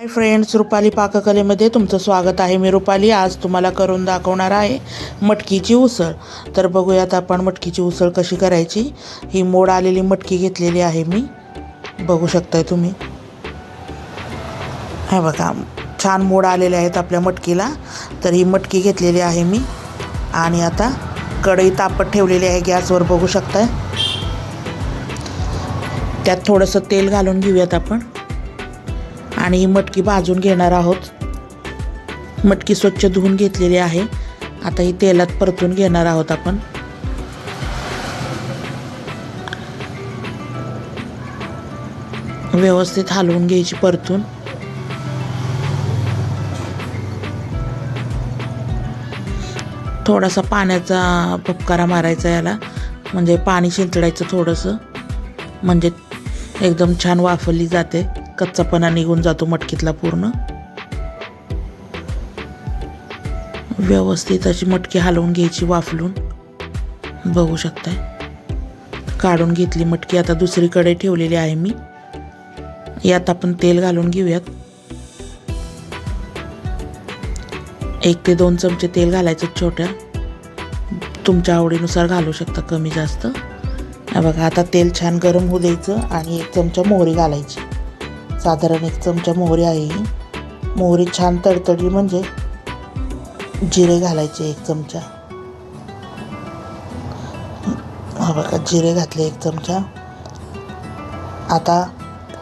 Hi friends Rupali पाककलेमध्ये तुमचं स्वागत आहे. मी रुपाली आज तुम्हाला करून दाखवणार आहे मटकीची उसळ. तर बघूयात आपण मटकीची उसळ कशी करायची. ही मोड आलेली मटकी घेतलेली आहे मी. बघू शकताय तुम्ही. हे बघा छान मोड आलेले आहेत आपल्या मटकीला. तर ही मटकी घेतलेली आहे मी. आणि आता कढई तापत ठेवलेली आहे गॅसवर बघू शकताय. त्यात थोडंसं तेल घालून घेऊयात आपण. आणि ही मटकी भाजून घेणार आहोत. मटकी स्वच्छ धुवून घेतलेली आहे. आता ही तेलात परतून घेणार आहोत आपण. व्यवस्थित हलवून घ्यायची परतून. थोडासा पाण्याचा फपकारा मारायचा याला. म्हणजे पाणी शिंतडायचं थोडंसं. म्हणजे एकदम छान वाफरली जाते. कच्चापणा निघून जातो मटकीतला पूर्ण. व्यवस्थित अशी मटकी हलवून घ्यायची वाफलून. बघू शकताय. काढून घेतली मटकी आता दुसरीकडे ठेवलेली आहे मी. यात आपण तेल घालून घेऊयात. एक ते दोन चमचे तेल घालायचं छोट्या. तुमच्या आवडीनुसार घालू शकता कमी जास्त. बघा आता तेल छान गरम होऊ द्यायचं आणि एक चमचा मोहरी घालायची. साधारण एक चमचा मोहरी आहे. मोहरी छान तडतडली म्हणजे जिरे घालायचे एक चमचा. हा बघा जिरे घातले एक चमचा. आता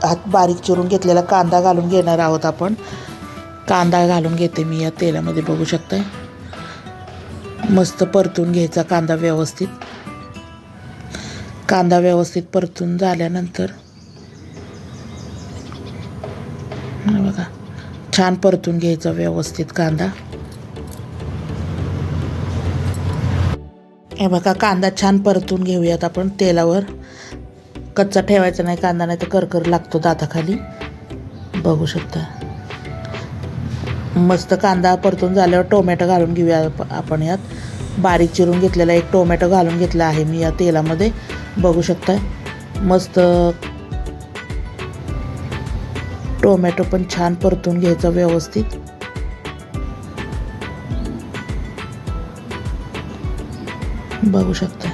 हात बारीक चिरून घेतलेला कांदा घालून घेणार आहोत आपण. कांदा घालून घेते मी या तेलामध्ये बघू शकते मस्त परतून घ्यायचा कांदा व्यवस्थित. कांदा व्यवस्थित परतून झाल्यानंतर हा बघा छान परतून घ्यायचा व्यवस्थित कांदा. हे बघा कांदा छान परतून घेऊयात आपण तेलावर. कच्चा ठेवायचा नाही कांदा नाही तर करकर लागतो दाताखाली. बघू शकता. मस्त कांदा परतून झाल्यावर टोमॅटो घालून घेऊया आपण यात. बारीक चिरून घेतलेला एक टोमॅटो घालून घेतला आहे मी या तेलामध्ये. बघू शकता मस्त टोमॅटो पण छान परतून घ्यायचा व्यवस्थित. बघू शकता.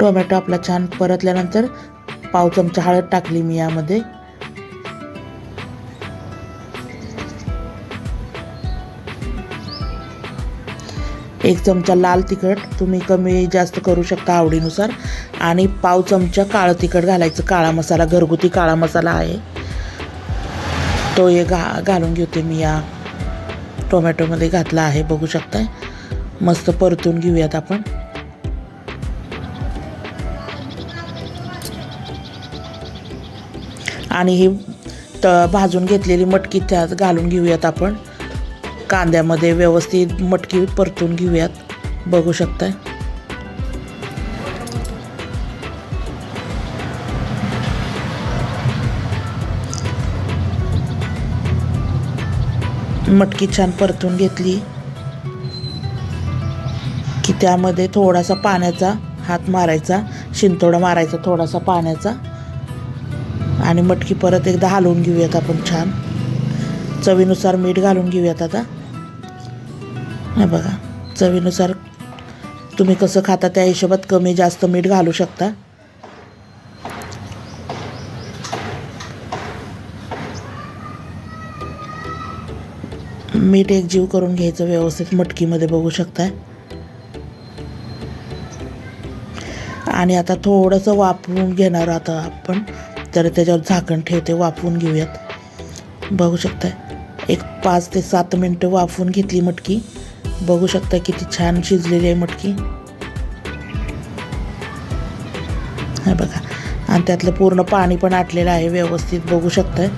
टोमॅटो आपला छान परतल्यानंतर पाव चमचा हळद टाकली मी यामध्ये. एक चमचा लाल तिखट तुम्ही कमी जास्त करू शकता आवडीनुसार. आणि पाव चमचा काळं तिखट घालायचं. काळा मसाला घरगुती काळा मसाला आहे. तो हे घा घालून घेते मी या टोमॅटोमध्ये घातला आहे बघू शकताय. मस्त परतून घेऊयात आपण. आणि ही त भाजून घेतलेली मटकी त्यात घालून घेऊयात आपण. कांद्यामध्ये व्यवस्थित मटकी परतून घेऊयात. बघू शकताय. मटकी छान परतून घेतली. की त्यामध्ये थोडासा पाण्याचा हात मारायचा शिंतोडा मारायचा थोडासा पाण्याचा. आणि मटकी परत एकदा हलवून घेऊयात आपण छान. चवीनुसार मीठ घालून घेऊयात आता. हे बघा चवीनुसार तुम्ही कसं खाता त्या हिशोबात कमी जास्त मीठ घालू शकता. मीठ एक जीव करून घ्यायचं व्यवस्थित मटकीमध्ये बघू शकताय. आणि आता थोडंसं वाफवून घेणार आता आपण तर त्याच्यावर झाकण ठेवते वाफवून घेऊयात. बघू शकताय एक पाच ते सात मिनटं वाफवून घेतली मटकी. बघू शकता किती छान शिजलेली आहे मटकी. हे बघा. आणि त्यातलं पूर्ण पाणी पण आटलेलं आहे व्यवस्थित बघू शकताय.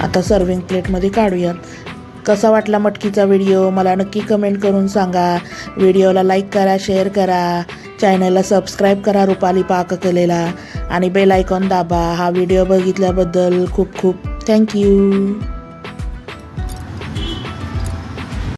आता सर्विंग प्लेटमध्ये काढूयात. कसा वाटला मटकीचा व्हिडिओ मला नक्की कमेंट करून सांगा. व्हिडिओला लाईक करा शेअर करा. चॅनलला सबस्क्राईब करा रुपाली पाककलेला. आणि बेल आयकॉन दाबा. हा व्हिडिओ बघितल्याबद्दल खूप खूप थँक्यू